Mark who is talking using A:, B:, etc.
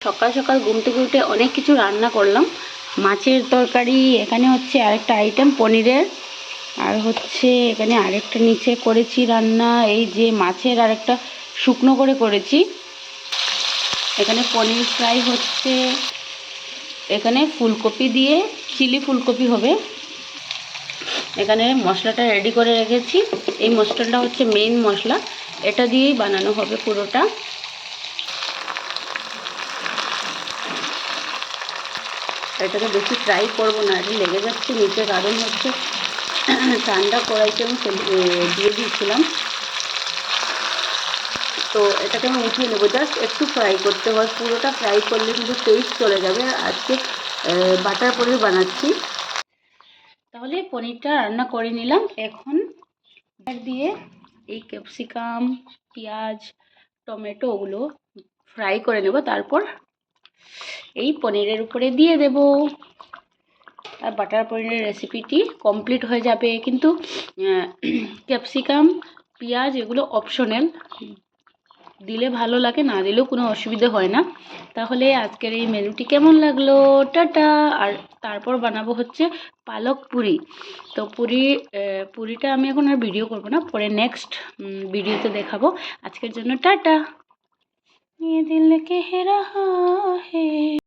A: সকাল সকাল ঘুম থেকে উঠে অনেক কিছু রান্না করলাম। মাছের তরকারি, এখানে হচ্ছে আরেকটা আইটেম পনিরের। আর হচ্ছে এখানে আরেকটা নিচে করেছি রান্না, এই যে মাছের আরেকটা শুকনো করে করেছি। এখানে পনির ফ্রাই হচ্ছে, এখানে ফুলকপি দিয়ে, চিলি ফুলকপি হবে। এখানে মশলাটা রেডি করে রেখেছি। এই মশলাটা হচ্ছে মেইন মশলা। এটা দিয়েই বানানো হবে পুরোটা। এটাকে বেশি ফ্রাই করব না এটা লেগে যাচ্ছে, নিচে কারণ হচ্ছে ঠান্ডা কড়াইতে আমি দিয়ে দিয়েছিলাম। তো এটাকে আমি উঠিয়ে নেব জাস্ট একটু ফ্রাই করতে হয়, পুরোটা ফ্রাই করলে কিন্তু টেস্ট চলে যাবে। আজকে বাটার পনির বানাচ্ছি। তাহলে পনিরটা রান্না করে নিলাম। এখন দিয়ে এই ক্যাপসিকাম পেঁয়াজ, টমেটো ওগুলো ফ্রাই করে নেব, তারপর এই পনিরের উপরে দিয়ে দেব। আর বাটার পনিরের রেসিপিটি কমপ্লিট হয়ে যাবে। কিন্তু ক্যাপসিকাম পেঁয়াজ এগুলো অপশনাল দিলে ভালো লাগে, না দিলেও কোনো অসুবিধে হয় না। তাহলে আজকের এই মেনুটি কেমন লাগল? টাটা! আর তারপর বানাবো হচ্ছে পালক পুরি। তো পুরি পুরিটা আমি এখন আর ভিডিও করব না। পরে নেক্সট ভিডিওতে দেখাবো। আজকের জন্য টাটা! ये दिल कह रहा है।